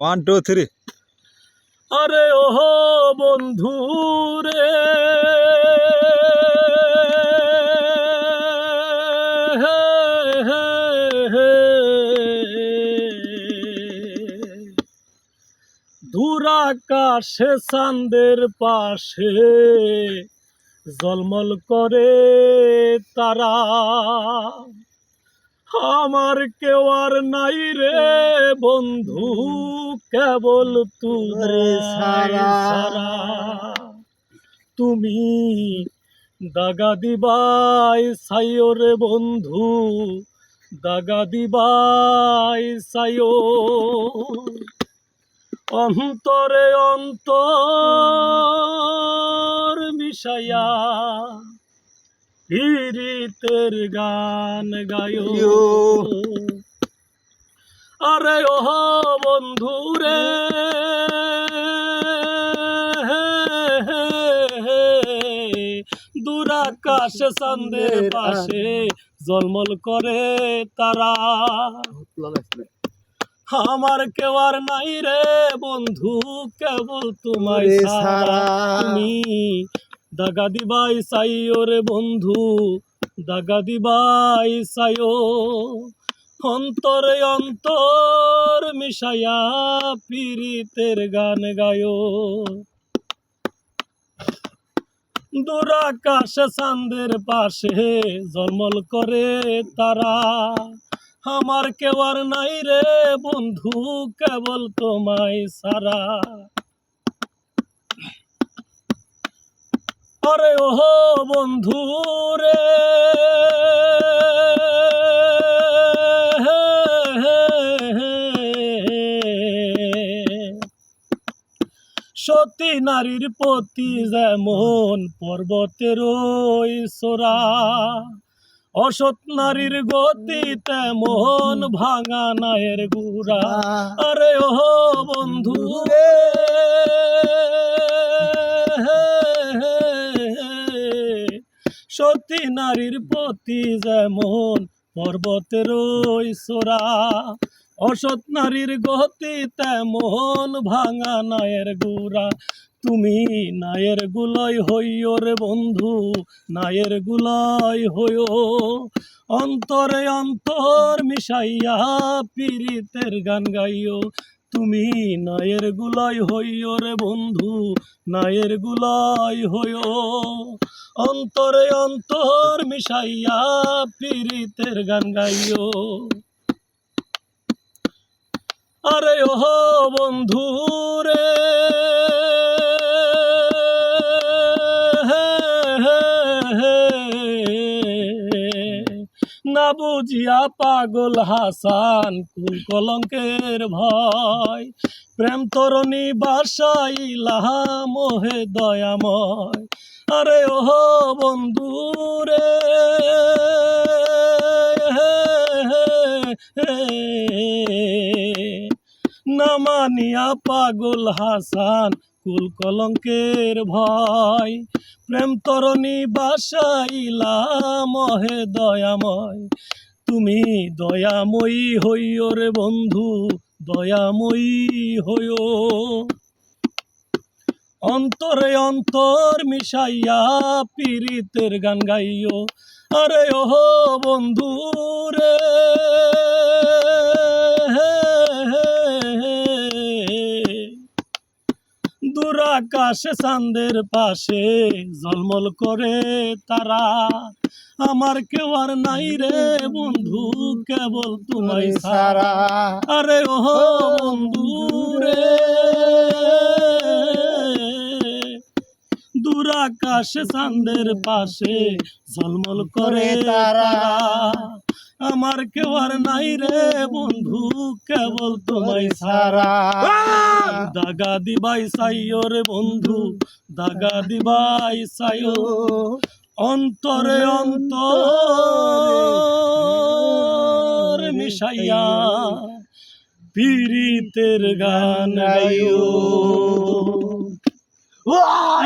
One two three আরে ওহ বন্ধু রে দূরাকাশে চাঁদের পাশে জলমল করে তারা। আমার কেউ আর নাই রে বন্ধু কেবল তুরে ছাড়া। সারা তুমি দাগা দিবাই সাইও রে বন্ধু দাগা দিবাই সাইও অন্তরে অন্তর মিশাইয়া পীড়িতের গান গায়ো। আরে ওহ বন্ধু রে দূরাকাশ চাঁদের পাশে জলমল করে তারা। আমার কেউ আর নাই রে বন্ধু কেবল তোমায় ছাড়া। ছাড়া। তুমি দাগা দিবাই সাইও রে বন্ধু, দাগা দিবাই সাইও। অন্তরে অন্তর মিশাইয়া পীড়িতের গান গায়ো। দুরাকাশ চাঁদের পাশে জলমল করে তারা। আমার কেউ আর নাই রে বন্ধু, কেবল তোমায় সারা। আরে ওহ বন্ধু রে সতী নারীর প্রতি যেমন পর্বতের সোরা অসৎ নারীর গতি তেমন ভাঙা নায়ের গুড়া। আরে ও বন্ধু নারীর প্রতি যেমন পর্বতের সোরা, অসৎ নারীর গতি তেমন ভাঙা নায়ের গুড়া। তুমি নায়ের গুলাই হইও রে বন্ধু, নায়ের গুলাই হইও অন্তরে অন্তর মিশাইয়া পীড়িতের গান গাইও তুমি নায়ের গুলাই হইও রে বন্ধু, নায়ের গুলাই হইও। অন্তরে অন্তর মিশাইয়া পীড়িতের গান গাইও। আরে ও বন্ধু বুঝিয়া পাগল হাসান, কুল কলঙ্কের ভয়। প্রেম তরণী বাসাইলা মোহে দয়াময়। আরে ওহ বন্ধু রে নামানিয়া পাগল হাসান, কুল কলঙ্কের ভয়। প্রেম তরণী বাসাইলা মহে দয়াময়। তুমি দয়াময়ী হইও রে বন্ধু, দয়াময়ী হইও। অন্তরে অন্তর মিশাইয়া পীড়িতের গান গাইও। আরে ওহ বন্ধু রে দুরাকাশে চাঁদের পাশে জলমল করে তারা। আমার কেউ আর নাই রে বন্ধু কেবল তোমায় সারা আরে ওহ বন্ধু রে। দূর দুরাকাশে চাঁদের পাশে ঝলমল করে তারা। আমার কেউ আর নাই রে বন্ধু কেবল তোমায় সারা দাগা দিবাই সাইও রে বন্ধু দাগা দিবাই সাইও। অন্তরে অন্তর মিশাইয়া পীড়িতের গান গাইও।